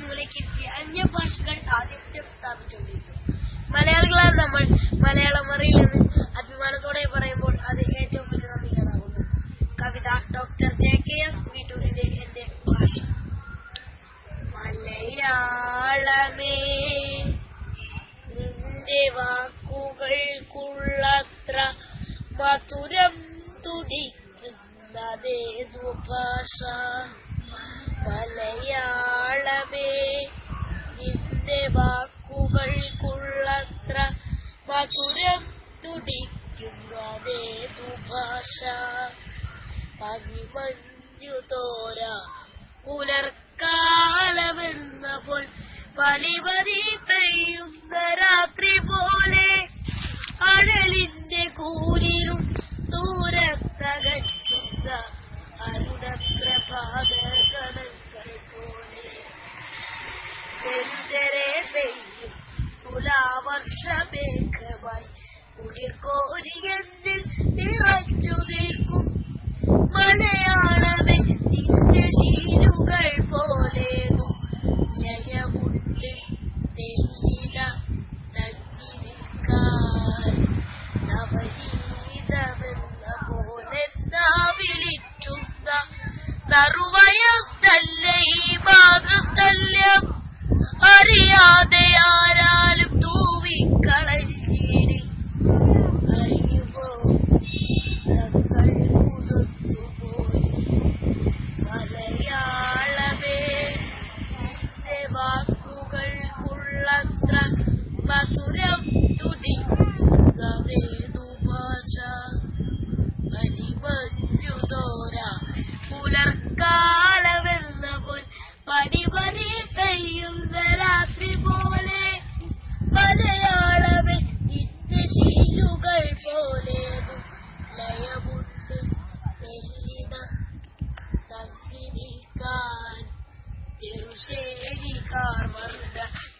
മൂലയ്ക്കെത്തിയ അന്യഭാഷകൾ ആദ്യത്തെ സ്ഥാപിച്ചുകൊണ്ടിരിക്കുന്നു മലയാളികളാൽ നമ്മൾ. മലയാളം അറിയില്ലെന്ന് അഭിമാനത്തോടെ പറയുമ്പോൾ അത് ഏറ്റവും വലിയ നന്ദികേടാകുന്നു. കവിത ഡോക്ടർ ജെ കെ എസ് വീട്ടൂരിന്റെ എന്റെ ഭാഷ. മലയാളമേ നിന്റെ വാക്കുകൾക്കുള്ളത്ര മധുരം തുടിക്കുന്നതേതു ഭാഷ മലയാളമേ മധുരം തുടിക്കുന്നതേതു ഭാഷ പനിമഞ്ഞു തോര പുലർക്കാലമെന്ന പോൽ പലിപതി പെയ്യുന്ന കുളിർക്കോരിയെന്നിൽ നിറഞ്ഞു നിൽക്കും. മലയാളമേ നിന്റെ ശീലുകൾ പോലേതു ലയമുണ്ട് തെല്ലിത തങ്ങി നിൽക്കാൻ നവനീതമെന്ന പോലെ വിളിക്കുന്ന നറുവയസ്തല്ലേ ഈ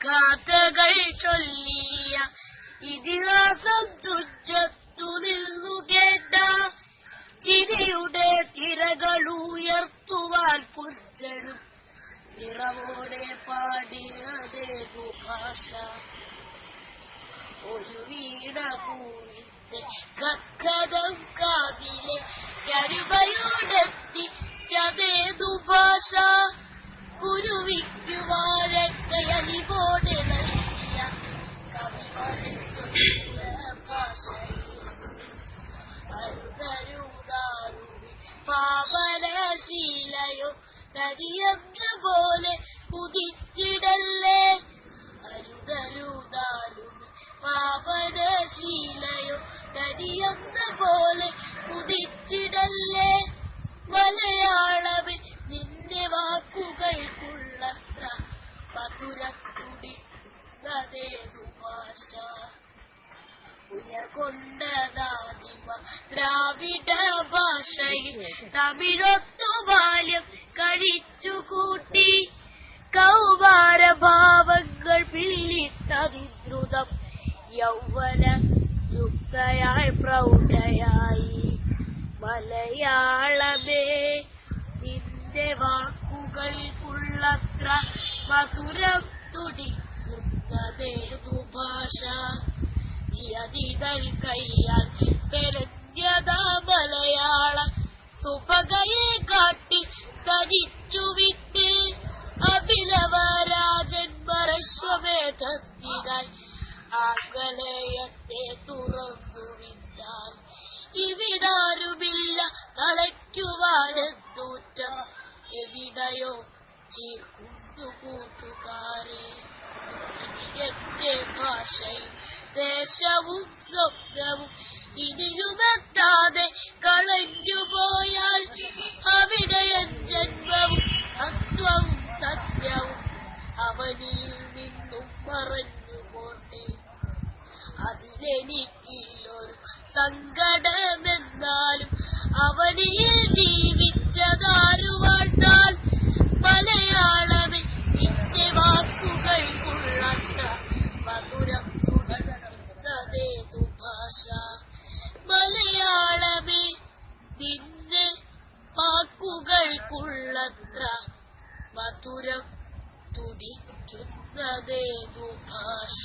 കഥകൾ ചൊല്ലിയ ഇതിഹാസം തുഞ്ചത്തു നിന്നു കേട്ട ഇനിയുടെ തിരകളുയർത്തുവാൻ കുറ്റനും നിറവോടെ പാടിയതേ ഭാഷ ഒരു വീണ പൂവിന്റെ കക്കതം കാതിലെ കരുവയോടെത്തി ചതേതു ഭാഷ കുരുവിക്കു പാവനശീലയോ തരിയെന്ന പോലെ കുതിച്ചിടല്ലേ? അരുതരുതാലും പാപനശീലയോ തരിയെന്ന പോലെ കുതിച്ചിടല്ലേ? മലയാളമേ നിന്റെ വാക്കുകൾക്കുള്ളത്ര മധുരം തുടിക്കുന്നതേതു ഉയർ ഉയർകൊണ്ടതാദിമ ദ്രാവിഡ ഭാഷയിൽ തമിഴൊത്തു ബാല്യം കഴിച്ചു കൂട്ടി. കൗമാരഭാവങ്ങൾ പിള്ളിത്തതിദ്രുതം യൗവന യുക്തയായി പ്രൗഢയായി. മലയാളമേ നിന്റെ വാക്കുകൾക്കുള്ളത്ര മധുരം തുടി ഭാഷ. യതികൾ കയ്യാൽ പെരഞ്ഞതാ മലയാള സുപകയെ കാട്ടി തരിച്ചു അഭിനവ രാജൻ പരശ്വമേധത്തിനായി ആംഗലേയത്തെ തുറന്നു വിട്ടാൽ ഇവിടാരുമില്ല തളയ്ക്കുവാനെന്തൂറ്റം എവിടെയോ ചീർക്കുന്നു കൂട്ടുകാരെ. എന്റെ ഭാഷയും ദേശവും സ്വപ്നവും ഇനിയുമെത്താതെ വാക്കുകൾക്കുള്ളത്ര മധുരം തുടിക്കുന്നതേതു ഭാഷ.